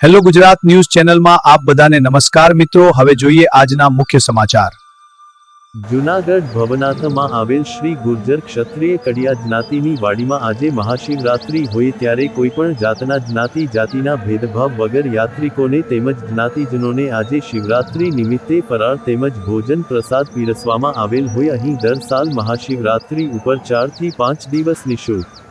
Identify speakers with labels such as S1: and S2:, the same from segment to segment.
S1: Hello Gujarat news ચેનલમાં આપ બધાને નમસ્કાર મિત્રો. હવે જોઈએ આજના મુખ્ય સમાચાર.
S2: જુનાગઢ ભવનાથમાં આવેલ શ્રી ગુર્જર ક્ષત્રિય કડિયા જ્ઞાતિની વાડીમાં આજે મહાશિવરાત્રી હોય ત્યારે કોઈપણ જાતના જ્ઞાતિ જાતિના ભેદભાવ વગર યાત્રિકોને તેમજ જ્ઞાતિજનોને આજે શિવરાત્રી નિમિત્તે ફરાળ તેમજ ભોજન પ્રસાદ પીરસવામાં આવેલ હોય અહીં દર સાલ મહાશિવરાત્રી ઉપર ચારથી પાંચ દિવસ નિઃશુલ્ક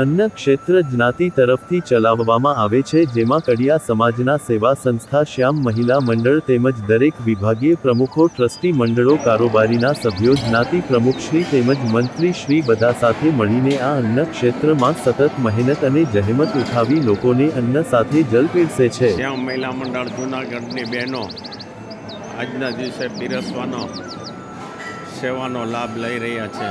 S2: અન્ન ક્ષેત્ર જ્ઞાતિ તરફથી ચલાવવામાં આવે છે, જેમાં કડિયા સમાજના સેવા સંસ્થા શ્યામ મહિલા મંડળ તેમજ દરેક વિભાગીય પ્રમુખો, ટ્રસ્ટી મંડળો, કારોબારીના સભ્યો, જ્ઞાતિ પ્રમુખશ્રી તેમજ મંત્રી શ્રી બધા સાથે મળીને આ અન્ન ક્ષેત્રમાં સતત મહેનત અને જહેમત ઉઠાવી લોકોને અન્ન સાથે જલ પીરસે છે.
S3: શ્યામ મહિલા મંડળ જૂનાગઢની બહેનો આજના દિવસે પીરસવાનો, સેવાનો લાભ લઈ રહ્યા છે.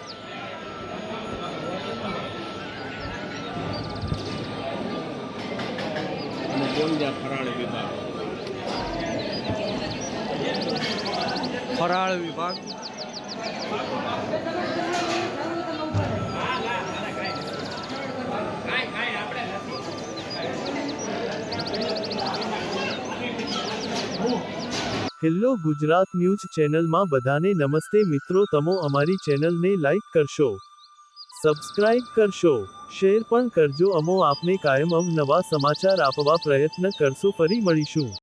S3: થાય ને તો કાપી નાખો અને ગોંડિયા ફરાળ વિભાગ
S4: ફરાળ વિભાગ
S2: હેલો ગુજરાત ન્યૂઝ ચેનલમાં બધાને નમસ્તે મિત્રો તમો અમારી ચેનલને લાઈક કરશો સબસ્ક્રાઇબ કરશો શેર પણ કરજો. અમો આપને કાયમ અવનવા સમાચાર આપવા પ્રયત્ન કરશો. ફરી મળીશું.